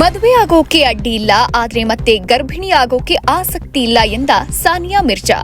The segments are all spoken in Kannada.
ಮದುವೆ ಆಗೋಕೆ ಅಡ್ಡಿ ಇಲ್ಲ, ಆದ್ರೆ ಮತ್ತೆ ಗರ್ಭಿಣಿ ಆಗೋಕೆ ಆಸಕ್ತಿ ಇಲ್ಲ ಎಂದ ಸಾನಿಯಾ ಮಿರ್ಜಾ.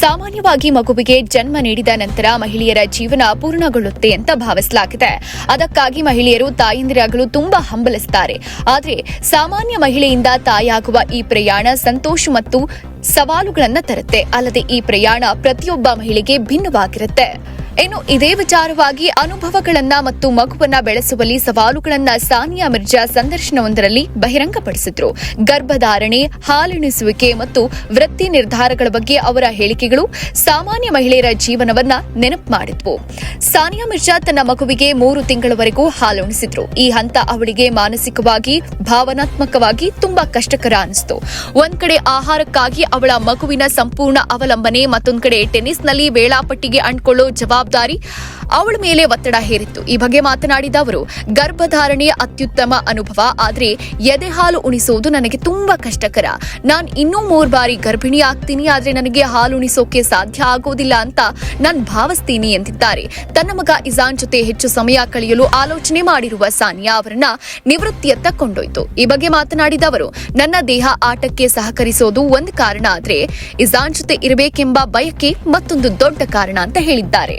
ಸಾಮಾನ್ಯವಾಗಿ ಮಗುವಿಗೆ ಜನ್ಮ ನೀಡಿದ ನಂತರ ಮಹಿಳೆಯರ ಜೀವನ ಪೂರ್ಣಗೊಳ್ಳುತ್ತೆ ಅಂತ ಭಾವಿಸಲಾಗಿದೆ. ಅದಕ್ಕಾಗಿ ಮಹಿಳೆಯರು ತಾಯಂದಿರಾಗಲು ತುಂಬಾ ಹಂಬಲಿಸುತ್ತಾರೆ ಆದ್ರೆ ಸಾಮಾನ್ಯ ಮಹಿಳೆಯಿಂದ ತಾಯಾಗುವ ಈ ಪ್ರಯಾಣ ಸಂತೋಷ ಮತ್ತು ಸವಾಲುಗಳನ್ನು ತರುತ್ತೆ. ಅಲ್ಲದೆ ಈ ಪ್ರಯಾಣ ಪ್ರತಿಯೊಬ್ಬ ಮಹಿಳೆಗೆ ಭಿನ್ನವಾಗಿರುತ್ತೆ. ಇನ್ನು ಇದೇ ವಿಚಾರವಾಗಿ ಅನುಭವಗಳನ್ನ ಮತ್ತು ಮಗುವನ್ನ ಬೆಳೆಸುವಲ್ಲಿ ಸವಾಲುಗಳನ್ನ ಸಾನಿಯಾ ಮಿರ್ಜಾ ಸಂದರ್ಶನವೊಂದರಲ್ಲಿ ಬಹಿರಂಗಪಡಿಸಿದ್ರು. ಗರ್ಭಧಾರಣೆ, ಹಾಲುಣಿಸುವಿಕೆ ಮತ್ತು ವೃತ್ತಿ ನಿರ್ಧಾರಗಳ ಬಗ್ಗೆ ಅವರ ಹೇಳಿಕೆಗಳು ಸಾಮಾನ್ಯ ಮಹಿಳೆಯರ ಜೀವನವನ್ನ ನೆನಪು ಮಾಡಿದ್ವು. ಸಾನಿಯಾ ಮಿರ್ಜಾ ತನ್ನ ಮಗುವಿಗೆ ಮೂರು ತಿಂಗಳವರೆಗೂ ಹಾಲುಣಿಸಿದ್ರು. ಈ ಹಂತ ಅವಳಿಗೆ ಮಾನಸಿಕವಾಗಿ, ಭಾವನಾತ್ಮಕವಾಗಿ ತುಂಬಾ ಕಷ್ಟಕರ ಅನಿಸ್ತು. ಒಂದ್ ಕಡೆ ಆಹಾರಕ್ಕಾಗಿ ಅವಳ ಮಗುವಿನ ಸಂಪೂರ್ಣ ಅವಲಂಬನೆ ಮತ್ತೊಂದು ಕಡೆ ಟೆನ್ನಿಸ್ನಲ್ಲಿ ವೇಳಾಪಟ್ಟಿಗೆ ಅಂಟ್ಕೊಳ್ಳೋ ಜವಾಬ್ದಾರಿ ಅವಳ ಮೇಲೆ ಒತ್ತಡ ಹೇರಿತ್ತು. ಈ ಬಗ್ಗೆ ಮಾತನಾಡಿದ ಅವರು, ಗರ್ಭಧಾರಣೆ ಅತ್ಯುತ್ತಮ ಅನುಭವ, ಆದರೆ ಎದೆ ಹಾಲು ಉಣಿಸೋದು ನನಗೆ ತುಂಬಾ ಕಷ್ಟಕರ. ನಾನು ಇನ್ನೂ ಮೂರು ಬಾರಿ ಗರ್ಭಿಣಿ ಆಗ್ತೀನಿ, ಆದರೆ ನನಗೆ ಹಾಲು ಉಣಿಸೋಕೆ ಸಾಧ್ಯ ಆಗೋದಿಲ್ಲ ಅಂತ ನಾನು ಭಾವಿಸ್ತೀನಿ ಎಂದಿದ್ದಾರೆ. ತನ್ನ ಮಗ ಇಜಾನ್ ಜೊತೆ ಹೆಚ್ಚು ಸಮಯ ಕಳೆಯಲು ಆಲೋಚನೆ ಮಾಡಿರುವ ಸಾನಿಯಾ ಅವರನ್ನ ನಿವೃತ್ತಿಯತ್ತ ಕೊಂಡೊಯ್ತು. ಈ ಬಗ್ಗೆ ಮಾತನಾಡಿದ ಅವರು, ನನ್ನ ದೇಹ ಆಟಕ್ಕೆ ಸಹಕರಿಸೋದು ಒಂದು ಕಾರಣ, ಆದರೆ ಇಜಾನ್ ಜೊತೆ ಇರಬೇಕೆಂಬ ಬಯಕೆ ಮತ್ತೊಂದು ದೊಡ್ಡ ಕಾರಣ ಅಂತ ಹೇಳಿದ್ದಾರೆ.